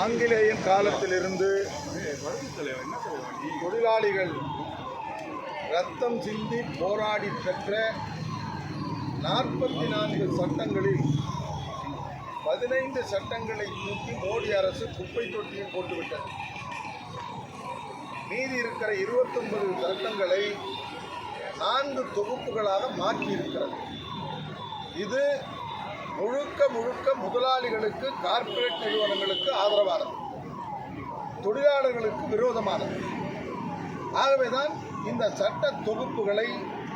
ஆங்கிலேயன் காலத்திலிருந்து தொழிலாளிகள் ரத்தம் சிந்தி போராடி பெற்ற நாற்பத்தி நான்கு சட்டங்களில் பதினைந்து சட்டங்களை தூக்கி மோடி அரசு குப்பை தொட்டியில் போட்டுவிட்டது. மீதி இருக்கிற இருபத்தொன்பது சட்டங்களை நான்கு தொகுப்புகளாக மாற்றியிருக்கிறது. இது முழுக்க முழுக்க முதலாளிகளுக்கு கார்ப்பரேட் நிறுவனங்களுக்கு ஆதரவானது. தொழிலாளர்களுக்கு விரோதமானது. ஆகவேதான் இந்த சட்ட தொகுப்புகளை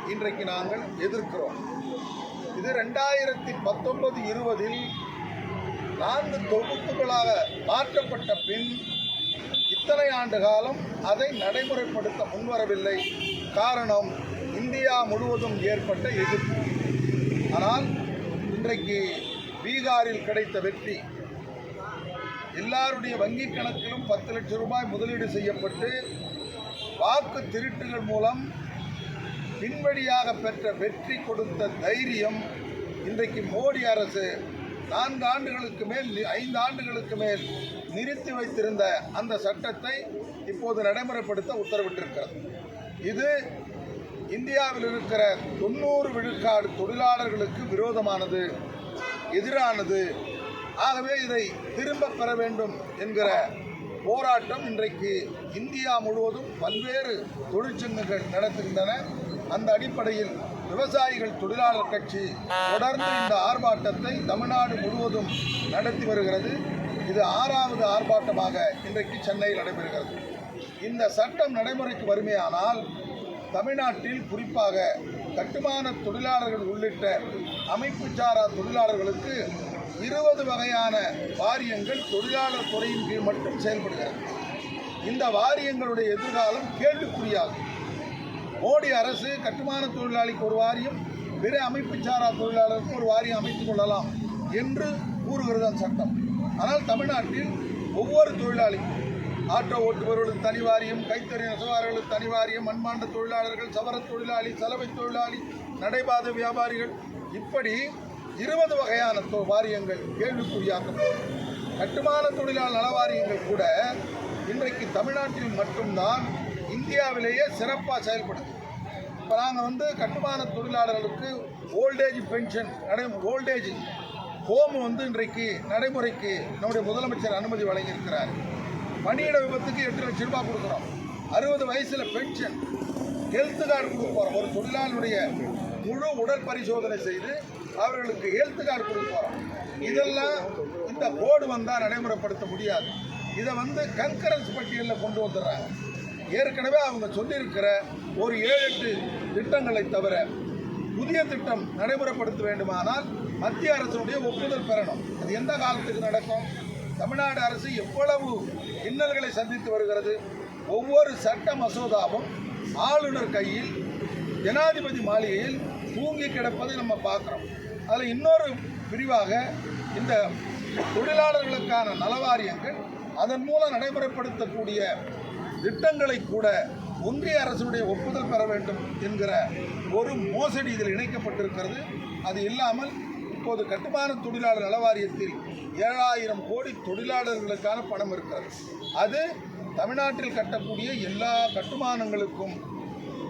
இன்றைக்கு நாங்கள் எதிர்க்கிறோம். இது ரெண்டாயிரத்தி பத்தொன்பது இருபதில் நான்கு தொகுப்புகளாக மாற்றப்பட்ட பின் இத்தனை ஆண்டு காலம் அதை நடைமுறைப்படுத்த முன்வரவில்லை. காரணம் இந்தியா முழுவதும் ஏற்பட்ட எதிர்ப்பு. ஆனால் இன்றைக்கு பீகாரில் கிடைத்த வெற்றி. எல்லாருடைய வங்கி கணக்கிலும் பத்து லட்சம் ரூபாய் முதலீடு செய்யப்பட்டு வாக்கு திருட்டுகள் மூலம் பின்படியாக பெற்ற வெற்றி கொடுத்த தைரியம் இன்றைக்கு மோடி அரசு நான்கு ஆண்டுகளுக்கு மேல் ஐந்து ஆண்டுகளுக்கு மேல் நிறுத்தி வைத்திருந்த அந்த சட்டத்தை இப்போது நடைமுறைப்படுத்த உத்தரவிட்டிருக்கிறது. இது இந்தியாவில் இருக்கிற தொண்ணூறு விழுக்காடு தொழிலாளர்களுக்கு விரோதமானது. எதிரானது. ஆகவே இதை திரும்ப பெற வேண்டும் என்கிற போராட்டம் இன்றைக்கு இந்தியா முழுவதும் பல்வேறு தொழிற்சங்கங்கள் நடத்துகின்றன. அந்த அடிப்படையில் விவசாயிகள் தொழிலாளர் கட்சி தொடர்ந்து இந்த ஆர்ப்பாட்டத்தை தமிழ்நாடு முழுவதும் நடத்தி வருகிறது. இது ஆறாவது ஆர்ப்பாட்டமாக இன்றைக்கு சென்னையில் நடைபெறுகிறது. இந்த சட்டம் நடைமுறைக்கு வருமையானால் தமிழ்நாட்டில் குறிப்பாக கட்டுமான தொழிலாளர்கள் உள்ளிட்ட அமைப்பு சாரா தொழிலாளர்களுக்கு இருபது வகையான வாரியங்கள் தொழிலாளர் துறையின் கீழ் மட்டும் செயல்படுகிறது. இந்த வாரியங்களுடைய எதிர்காலம் கேள்விக்குறியாகும். மோடி அரசு கட்டுமான தொழிலாளிக்கு ஒரு வாரியம் பிற அமைப்பு சாரா தொழிலாளருக்கு ஒரு வாரியம் அமைத்துக் கொள்ளலாம் என்று கூறுகிறது அந்த சட்டம். ஆனால் தமிழ்நாட்டில் ஒவ்வொரு தொழிலாளிக்கும் ஆட்டோ ஓட்டுபவர்களுக்கு தனி வாரியம் கைத்தறி நெசவாளர்களுக்கு தனி வாரியம் மண்பாண்ட தொழிலாளர்கள் சவர தொழிலாளி சலவை தொழிலாளி நடைபாதை வியாபாரிகள் இப்படி இருபது வகையான தொ- வாரியங்கள் கேள்விக்குறியாக்கப்படும். கட்டுமான தொழிலாளர் நல வாரியங்கள் கூட இன்றைக்கு தமிழ்நாட்டில் மட்டும்தான் இந்தியாவிலேயே சிறப்பாக செயல்படுது. இப்போ நாங்கள் வந்து கட்டுமான தொழிலாளர்களுக்கு ஓல்டேஜ் பென்ஷன் நடை ஓல்டேஜ் ஹோம் வந்து இன்றைக்கு நடைமுறைக்கு நம்முடைய முதலமைச்சர் அனுமதி வழங்கியிருக்கிறார். பணியிட விபத்துக்கு எட்டு லட்சம் ரூபாய் கொடுக்குறோம். அறுபது வயசில் பென்ஷன் ஹெல்த் கார்டு கொடுக்க போகிறோம் ஒரு தொழிலாளருடைய முழு உடல் பரிசோதனை செய்து அவர்களுக்கு ஹெல்த் கார்டு கொடுப்போம். இதெல்லாம் இந்த போர்டு வந்தால் நடைமுறைப்படுத்த முடியாது. இதை வந்து கன்கரன்ஸ் பட்டியலில் கொண்டு வந்துடுறாங்க. ஏற்கனவே அவங்க சொல்லியிருக்கிற ஒரு ஏழு எட்டு திட்டங்களை தவிர புதிய திட்டம் நடைமுறைப்படுத்த வேண்டுமானால் மத்திய அரசினுடைய ஒப்புதல் பெறணும். அது எந்த காலத்துக்கு நடக்கும்? தமிழ்நாடு அரசு எவ்வளவு இன்னல்களை சந்தித்து வருகிறது? ஒவ்வொரு சட்ட மசோதாவும் ஆளுநர் கையில் ஜனாதிபதி மாளிகையில் தூங்கி கிடப்பதை நம்ம பார்க்குறோம். அதில் இன்னொரு பிரிவாக இந்த தொழிலாளர்களுக்கான நலவாரியங்கள் அதன் மூலம் நடைமுறைப்படுத்தக்கூடிய திட்டங்களை கூட ஒன்றிய அரசுடைய ஒப்புதல் பெற வேண்டும் என்கிற ஒரு மோசடி இதில் இணைக்கப்பட்டிருக்கிறது. அது இல்லாமல் இப்போது கட்டுமான தொழிலாளர் நலவாரியத்தில் ஏழாயிரம் கோடி தொழிலாளர்களுக்கான பணம் இருக்கிறது. அது தமிழ்நாட்டில் கட்டக்கூடிய எல்லா கட்டுமானங்களுக்கும்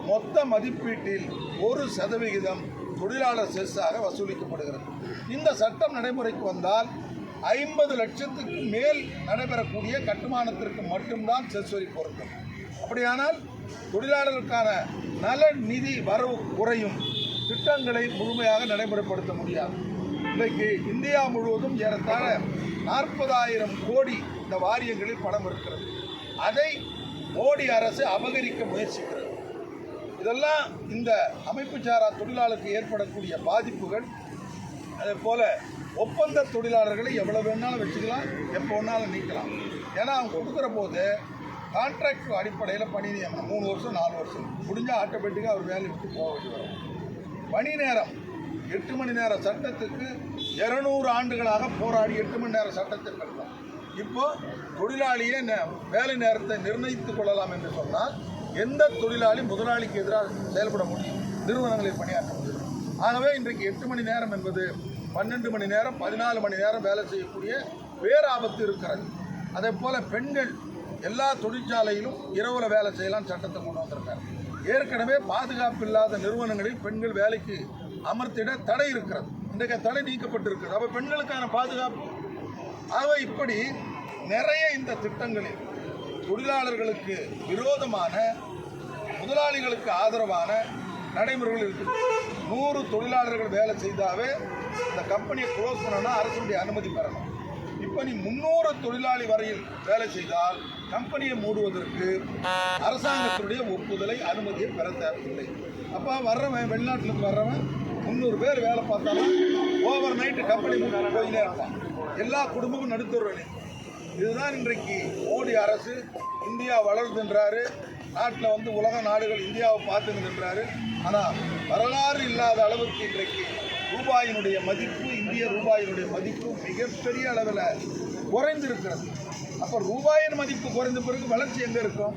மொத்த மதிப்பீட்டில் ஒரு சதவிகிதம் தொழிலாளர் செஸ்ஸாக வசூலிக்கப்படுகிறது. இந்த சட்டம் நடைமுறைக்கு வந்தால் ஐம்பது லட்சத்துக்கு மேல் நடைபெறக்கூடிய கட்டுமானத்திற்கு மட்டும்தான் செஸ் வரி பொருந்தும். அப்படியானால் தொழிலாளர்களுக்கான நல நிதி வரவு குறையும் திட்டங்களை முழுமையாக நடைமுறைப்படுத்த முடியாது. இன்றைக்கு இந்தியா முழுவதும் ஏறத்தாழ நாற்பதாயிரம் கோடி இந்த வாரியங்களில் பணம் இருக்கிறது. அதை மோடி அரசு அபகரிக்க முயற்சிக்கிறது. இதெல்லாம் இந்த அமைப்பு சாரா தொழிலாளருக்கு ஏற்படக்கூடிய பாதிப்புகள். அதே போல் ஒப்பந்த தொழிலாளர்களை எவ்வளோ வேணாலும் வச்சுக்கலாம் எப்போ வேணாலும் நீக்கலாம். ஏன்னா அவங்க கொடுக்குற போது கான்ட்ராக்ட் அடிப்படையில் பணி நியமனம் மூணு வருஷம் நாலு வருஷம். முடிஞ்சால் ஆட்டோமேட்டிக்காக அவர் வேலையை விட்டு போக வேண்டி வரும். பணி நேரம் எட்டு மணி நேர சட்டத்துக்கு இருநூறு ஆண்டுகளாக போராடி எட்டு மணி நேர சட்டத்தை பெற்றோம் இப்போ தொழிலாளியே நே- வேலை நேரத்தை நிர்ணயித்துக் கொள்ளலாம் என்று சொன்னால் எந்த தொழிலாளி முதலாளிக்கு எதிராக செயல்பட முடியும். நிறுவனங்களில் பணியாற்ற முடியும். ஆகவே இன்றைக்கு எட்டு மணி நேரம் என்பது பன்னெண்டு மணி நேரம் பதினாலு மணி நேரம் வேலை செய்யக்கூடிய வேறு ஆபத்து இருக்கிறது. அதே போல் பெண்கள் எல்லா தொழிற்சாலையிலும் இரவில் வேலை செய்யலாம் சட்டத்தை கொண்டு வந்திருக்காங்க. ஏற்கனவே பாதுகாப்பு இல்லாத நிறுவனங்களில் பெண்கள் வேலைக்கு அமர்த்திட தடை இருக்கிறது. இன்றைக்கு தடை நீக்கப்பட்டிருக்கிறது. அப்போ பெண்களுக்கான பாதுகாப்பு. ஆக இப்படி நிறைய இந்த திட்டங்களில் தொழிலாளர்களுக்கு விரோதமான முதலாளிகளுக்கு ஆதரவான நடைமுறைகள் இருக்குது. நூறு தொழிலாளர்கள் வேலை செய்தாவே இந்த கம்பெனியை க்ளோஸ் பண்ணணும்னா அரசுடைய அனுமதி பெறணும். இப்போ நீ முன்னூறு தொழிலாளி வரையில் வேலை செய்தால் கம்பெனியை மூடுவதற்கு அரசாங்கத்தினுடைய ஒப்புதலை அனுமதியை பெற தேவையில்லை. அப்போ வர்றவன் வெளிநாட்டிலிருந்து வர்றவன் முந்நூறு பேர் வேலை பார்த்தாலும் ஓவர் நைட்டு கம்பெனி மூட்டு போயினே இருப்பான். எல்லா குடும்பமும் நடுத்தர இதுதான் இன்றைக்கு மோடி அரசு இந்தியா வளருதுன்றாரு நாட்டில் வந்து உலக நாடுகள் இந்தியாவை பார்த்துக்கின்றாரு ஆனால் வரலாறு இல்லாத அளவுக்கு இன்றைக்கு ரூபாயினுடைய மதிப்பு இந்திய ரூபாயினுடைய மதிப்பு மிகப்பெரிய அளவில் குறைந்திருக்கிறது. அப்போ ரூபாயின் மதிப்பு குறைந்த பிறகு வளர்ச்சி எங்கே இருக்கும்?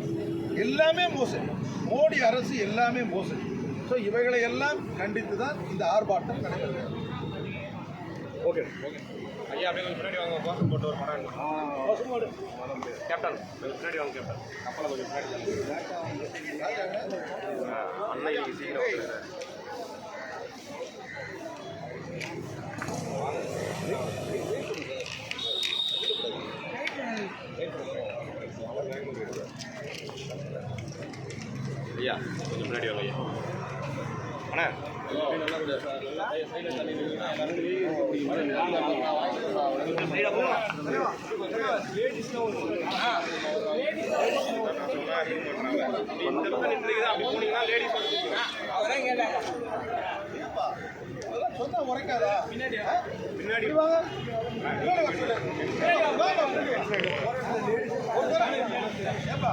எல்லாமே மோசடி. மோடி அரசு எல்லாமே மோசடி. ஸோ இவைகளை எல்லாம் கண்டித்து தான் இந்த ஆர்ப்பாட்டம் நடைபெறுகிறது. ஓகே ஓகே ஐயா அப்படியே கொஞ்சம் பின்னாடி வாங்க கோசம் போட்டு ஒரு படம் கேப்டன் கொஞ்சம் வாங்க கேப்டன் கப்பலை கொஞ்சம் பின்னாடி சீக்கிரம் ஐயா கொஞ்சம் முன்னாடி வாங்க ஐயா. அண்ணா இந்த பக்கம் நின்றுக்குது அப்படி போனீங்கன்னா லேடிஸ் அதெல்லாம் சொன்னா உரைக்காதா பின்னாடி பின்னாடி வாங்க ஏப்பா